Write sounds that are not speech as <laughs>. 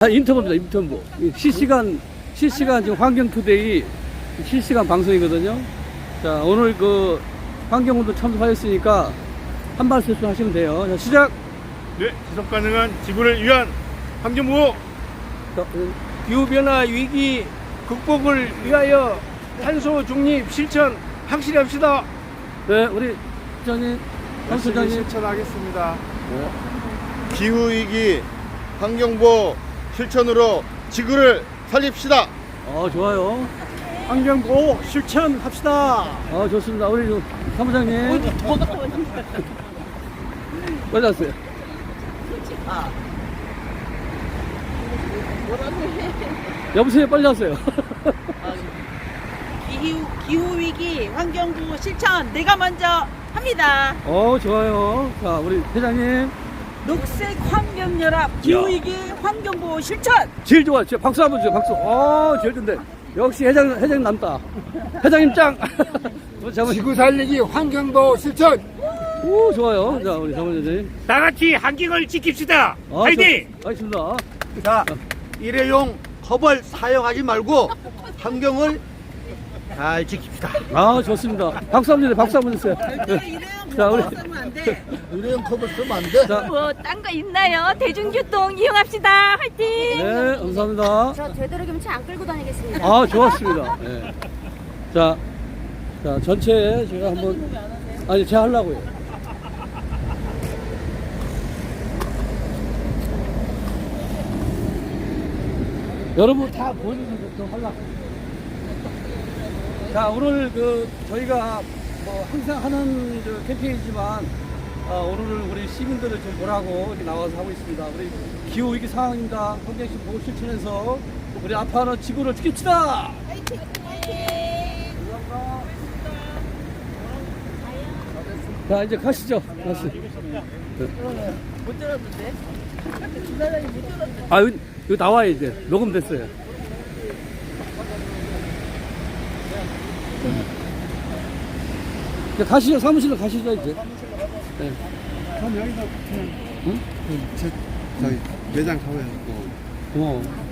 아, 인터뷰입니다, 인터뷰. 이 실시간, 실시간 지금 환경투데이 실시간 방송이거든요. 자, 오늘 그 환경운동 참석하셨으니까 한 말씀 하시면 돼요. 자, 시작! 네, 지속 가능한 지구를 위한 환경보호 자, 음, 기후변화 위기 극복을 위하여 탄소 중립 실천 확실히 합시다. 네, 우리 부장님, 한 소장님. 실천하겠습니다. 기후 위기 환경보호 실천으로 지구를 살립시다. 어, 좋아요. 환경 보호 실천합시다. 어, 좋습니다. 우리 저 사무장님. 빨리 왔어요. 여보세요, 빨리 왔어요. 기후, 기후 위기 환경부 실천 내가 먼저 합니다. 어, 좋아요. 자, 우리 회장님. 녹색 환경 연합 기후 위기 환경부 실천. 제일 좋아. 요 박수 한번 주세요. 박수. 어, 제일 좋네. 역시 회장, 회장 남다. 회장님 짱. <laughs> 어, 잠깐만. 지구 살리기 환경보호 실천. 오, 좋아요. 자, 우리 사무장님. 다 같이 환경을 지킵시다. 어, 화이팅! 저- 알겠습니다. 자, 일회용 컵을 사용하지 말고 환경을 잘 지킵시다. 아, 좋습니다. 박수 한번 주세요. 박수 한번 주세요. 네. 자, 우리. 안 돼. 일회용 컵을 쓰면 안 돼. 자, 뭐 딴 거 있나요? 대중교통 이용합시다. 화이팅! 네, 감사합니다. 저 되도록이면 차 안 끌고 다니겠습니다. 아, 좋았습니다. 예. 자, 자, 전체 제가 한번. 아니, 제가 하려고요. 여러분 다 보이는 것도 하려고. 자, 오늘 그, 저희가 뭐 항상 하는 저 캠페인이지만, 어, 오늘 우리 시민들을 좀 보라고 이렇게 나와서 하고 있습니다. 우리 기후 위기 상황입니다. 환경식 보호 실천해서 우리 아파하는 지구를 지킵시다! 자, 이제 가시죠. 가시. 못 들었는데. 아, 여기 나와요, 이제. 녹음됐어요. 이제 가시죠. 사무실로 가시죠, 이제. 네. 그럼 여기서 그냥 응? 제, 저희 매장 뭐 고마워.